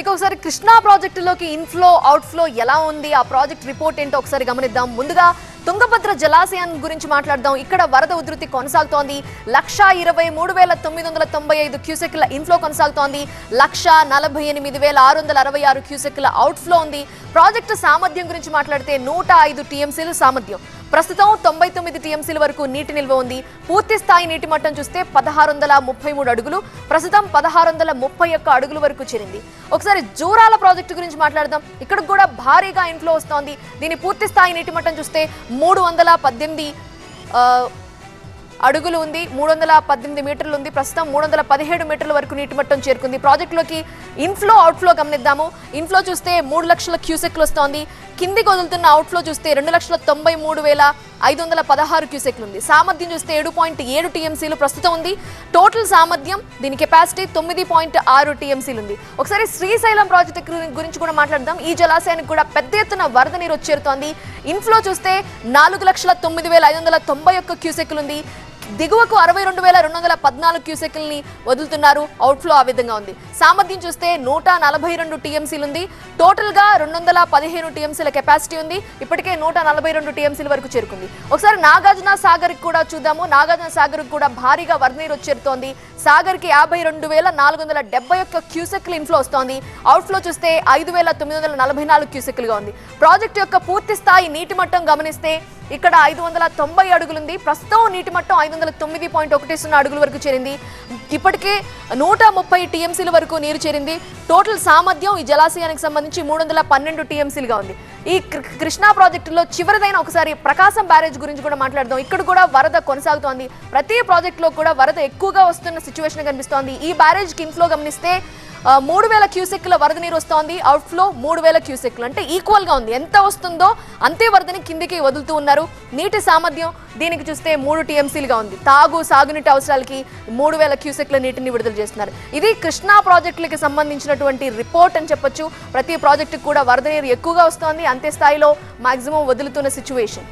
ఇక ఒకసారి Krishna ప్రాజెక్టులోకి inflow outflow ఎలా ఉంది? ఆ ప్రాజెక్ట్ రిపోర్ట్ ఏంటో ఒకసారి గమనిద్దాం. ముందుగా తుంగభద్ర జలాశయం గురించి మాట్లాడదాం. ఇక్కడ వరద ఉధృతి కొనసాగుతోంది. లక్ష ఇరవై మూడు వేల తొమ్మిది వందల తొంభై ఐదు క్యూసెక్ల ఇన్ఫ్లో కొనసాగుతోంది. లక్ష నలభై ఎనిమిది వేల ఆరు వందల అరవై ఆరు క్యూసెక్ల అవుట్ఫ్లో ఉంది. ప్రాజెక్టు సామర్థ్యం గురించి మాట్లాడితే నూట ఐదు టీఎంసీలు సామర్థ్యం. ప్రస్తుతం తొంభై తొమ్మిది టీఎంసీల వరకు నీటి నిల్వ ఉంది. పూర్తి స్థాయి నీటి మట్టం చూస్తే పదహారు వందల ముప్పై మూడు అడుగులు. ప్రస్తుతం పదహారు వందల ముప్పై ఒక్క అడుగుల వరకు చేరింది. ఒకసారి జూరాల ప్రాజెక్టు గురించి మాట్లాడదాం. ఇక్కడ కూడా భారీగా ఇన్ఫ్లో వస్తోంది. దీని పూర్తి స్థాయి నీటి మట్టం చూస్తే మూడు వందల పద్దెనిమిది అడుగులు ఉంది మూడు వందల పద్దెనిమిది మీటర్లు ఉంది. ప్రస్తుతం మూడు వందల పదిహేడు మీటర్ల వరకు నీటి మట్టం చేరుకుంది. ప్రాజెక్టులోకి ఇన్ఫ్లో అవుట్ఫ్లో గమనిద్దాము. ఇన్ఫ్లో చూస్తే మూడు లక్షల క్యూసెక్లు వస్తోంది. కిందికి వదులుతున్న అవుట్ఫ్లో చూస్తే రెండు లక్షల తొంభై మూడు వేల ఐదు వందల పదహారు క్యూసెక్లు ఉంది. సామర్థ్యం చూస్తే ఏడు పాయింట్ ఏడు టీఎంసీలు ప్రస్తుతం ఉంది. టోటల్ సామర్థ్యం దీని కెపాసిటీ తొమ్మిది పాయింట్ ఆరు టీఎంసీలు ఉంది. ఒకసారి శ్రీశైలం ప్రాజెక్టు గురించి కూడా మాట్లాడదాం. ఈ జలాశయానికి కూడా పెద్ద ఎత్తున వరద నీరు వచ్చేరుతోంది. ఇన్ఫ్లో చూస్తే నాలుగు లక్షల తొమ్మిది వేల ఐదు వందల తొంభై ఒక్క క్యూసెక్లు ఉంది. దిగువకు అరవై రెండు వేల రెండు వందల పద్నాలుగు క్యూసెక్ల్ని వదులుతున్నారు. అవుట్ఫ్లో ఆ విధంగా ఉంది. సామర్థ్యం చూస్తే నూట నలభై రెండు టీఎంసీలు ఉంది. టోటల్గా రెండు వందల పదిహేను టీఎంసీల కెపాసిటీ ఉంది. ఇప్పటికే నూట నలభై రెండు టీఎంసీల వరకు చేరుకుంది. ఒకసారి నాగార్జున సాగర్ కూడా చూద్దాము. నాగార్జున సాగర్కి కూడా భారీగా వరనీరు వచ్చేరుతోంది. సాగర్కి యాభై రెండు వేల నాలుగు వందల డెబ్బై ఒక్క క్యూసెక్లు ఇన్ఫ్లో వస్తోంది. అవుట్ఫ్లో చూస్తే ఐదు వేల తొమ్మిది వందల నలభై నాలుగు క్యూసెక్లుగా ఉంది. ప్రాజెక్ట్ యొక్క పూర్తి స్థాయి నీటి మట్టం గమనిస్తే ఇక్కడ ఐదు వందల తొంభై అడుగులుంది. ప్రస్తుతం నీటి మట్టం ఐదు వందల తొమ్మిది పాయింట్ ఒకటి సున్నా అడుగుల వరకు చేరింది. ఇప్పటికే నూట ముప్పై టీఎంసీల వరకు నీరు చేరింది. టోటల్ సామర్థ్యం ఈ జలాశయానికి సంబంధించి మూడు వందల పన్నెండు టీఎంసీలుగా ఉంది. ఈ కృ- కృష్ణా ప్రాజెక్టులో చివరిదైన ఒకసారి ప్రకాశం బ్యారేజ్ గురించి కూడా మాట్లాడదాం. ఇక్కడ కూడా వరద కొనసాగుతోంది. ప్రతి ప్రాజెక్టులో కూడా వరద ఎక్కువగా వస్తున్న సిచ్యువేషన్ కనిపిస్తోంది. ఈ బ్యారేజ్కి ఇన్ఫ్లో గమనిస్తే మూడు వేల క్యూసెక్ల వరద నీరు వస్తోంది. అవుట్ఫ్లో మూడు వేల క్యూసెక్లు అంటే ఈక్వల్గా ఉంది. ఎంత వస్తుందో అంతే వరదని కిందికి వదులుతూ ఉన్నారు. నీటి సామర్థ్యం దీనికి చూస్తే మూడు టీఎంసీలుగా ఉంది. తాగు సాగునీటి అవసరాలకి మూడు వేల క్యూసెక్ల నీటిని విడుదల చేస్తున్నారు. ఇది కృష్ణా ప్రాజెక్టులకి సంబంధించినటువంటి రిపోర్ట్ అని చెప్పొచ్చు. ప్రతి ప్రాజెక్టుకు కూడా వరద నీరు ఎక్కువగా వస్తోంది. అంతే స్థాయిలో మాక్సిమం వదులుతున్న సిచ్యువేషన్